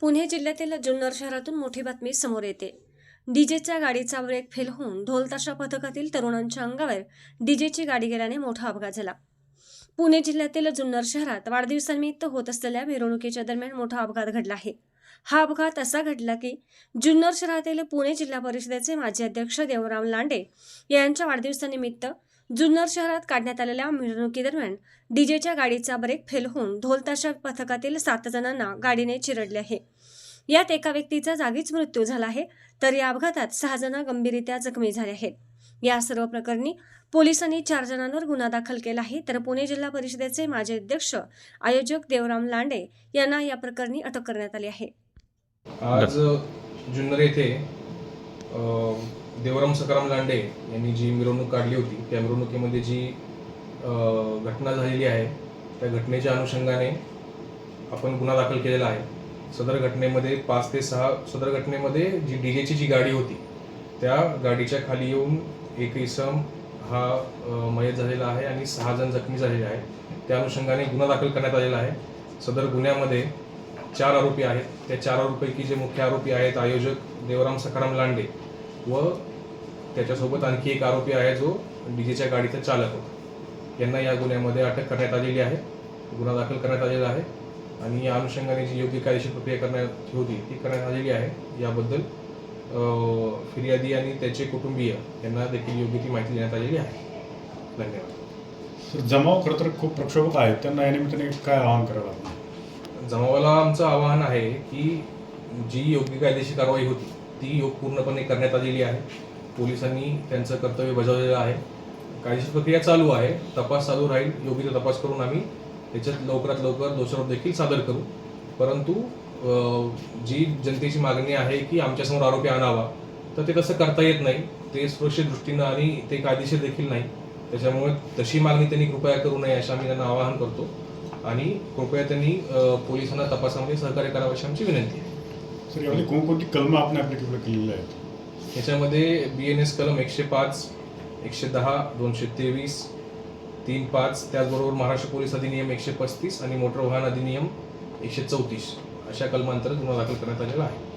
पुणे जिल्ह्यातील जुन्नर शहरातून मोठी बातमी समोर येते. डीजेच्या गाडीचा ब्रेक फेल होऊन ढोलताशा पथकातील तरुणांच्या अंगावर डीजेची गाडी गेल्याने मोठा अपघात झाला. पुणे जिल्ह्यातील जुन्नर शहरात वाढदिवसानिमित्त होत असलेल्या मिरवणुकीच्या दरम्यान मोठा अपघात घडला आहे. हा अपघात असा घडला की जुन्नर शहरातील पुणे जिल्हा परिषदेचे माजी अध्यक्ष देवराम लांडे यांच्या वाढदिवसानिमित्त जुन्नर शहरात काढण्यात आलेल्या मिरवणुकीदरम्यान डीजेच्या गाडीचा ब्रेक फेल होऊन ढोलताशा पथकातील सात जणांना गाडीने चिरडले आहे. यात एका व्यक्तीचा जागीच मृत्यू झाला आहे तर या अपघातात सहा जण गंभीररित्या जखमी झाले आहेत. या सर्व प्रकरणी पोलिसांनी चार जणांवर गुन्हा दाखल केला आहे तर पुणे जिल्हा परिषदेचे माजी अध्यक्ष आयोजक देवराम लांडे यांना या प्रकरणी अटक करण्यात आली आहे. आज जुन्नर येथे देवराम सकाराम लांडे यांनी जी मिरवणूक काढली होती त्या मिरवणुकीमध्ये जी घटना झालेली आहे त्या घटनेच्या अनुषंगाने आपण गुन्हा दाखल केलेला आहे. सदर घटनेमध्ये पाच ते सहा सदर घटनेमध्ये जी डी जेची जी गाडी होती त्या गाडीच्या खाली येऊन एक इसम हा मयत झालेला आहे आणि सहा जण जखमी झालेले आहेत. त्या अनुषंगाने गुन्हा दाखल करण्यात आलेला आहे. सदर गुन्ह्यामध्ये चार आरोपी आहेत. त्या चार आरोपीपैकी जे मुख्य आरोपी आहेत आयोजक देवराम सखाराम लांडे व त्याच्यासोबत आणखी एक आरोपी आहे जो डीजेच्या गाडीचा चालक होता. यांना या गुन्ह्यामध्ये अटक करण्यात आलेली आहे. गुन्हा दाखल करण्यात आलेला आहे. आणि या अनुषंगाने जी योग्य कायदेशीर प्रक्रिया करण्यात होती ती करण्यात आलेली आहे. याबद्दल फिर्यादी आणि त्याचे कुटुंबीय यांना देखील योग्य ती माहिती देण्यात आलेली आहे. धन्यवाद. जमाव खरं तर खूप प्रक्षोभक आहेत त्यांना या निमित्ताने काय आवाहन करावं जमावाला आमचं आवाहन आहे की जी योग्य कायदेशीर कारवाई होती ती योग पूर्णपणे करण्यात आलेली आहे. पोलिसांनी त्यांचं कर्तव्य बजावलेलं आहे. कायदेशीर प्रक्रिया चालू आहे. तपास चालू राहील. योग्य तो तपास करून आम्ही त्याच्यात लवकरात लवकर दोषारोप देखील सादर करू. परंतु जी जनतेची मागणी आहे की आमच्यासमोर आरोपी आणावा तर ते तसं करता येत नाही. ते सुरक्षित दृष्टीनं आणि ते कायदेशीर देखील नाही. त्याच्यामुळे तशी मागणी त्यांनी कृपया करू नये असं आम्ही त्यांना आवाहन करतो. आणि कृपया त्यांनी पोलिसांना तपासामध्ये सहकार्य करावं अशी आमची विनंती आहे. सर यामध्ये कोणकोणती कलमं आपण ॲप्लिकेबल केलेली आहेत? याच्यामध्ये बी एन एस कलम एकशे पाच एकशे दहा दोनशे तेवीस तीन पाच त्याचबरोबर महाराष्ट्र पोलीस अधिनियम एकशे पस्तीस आणि मोटर वाहन अधिनियम एकशे चौतीस अशा कलमांतर्गत गुन्हा दाखल करण्यात आलेला आहे.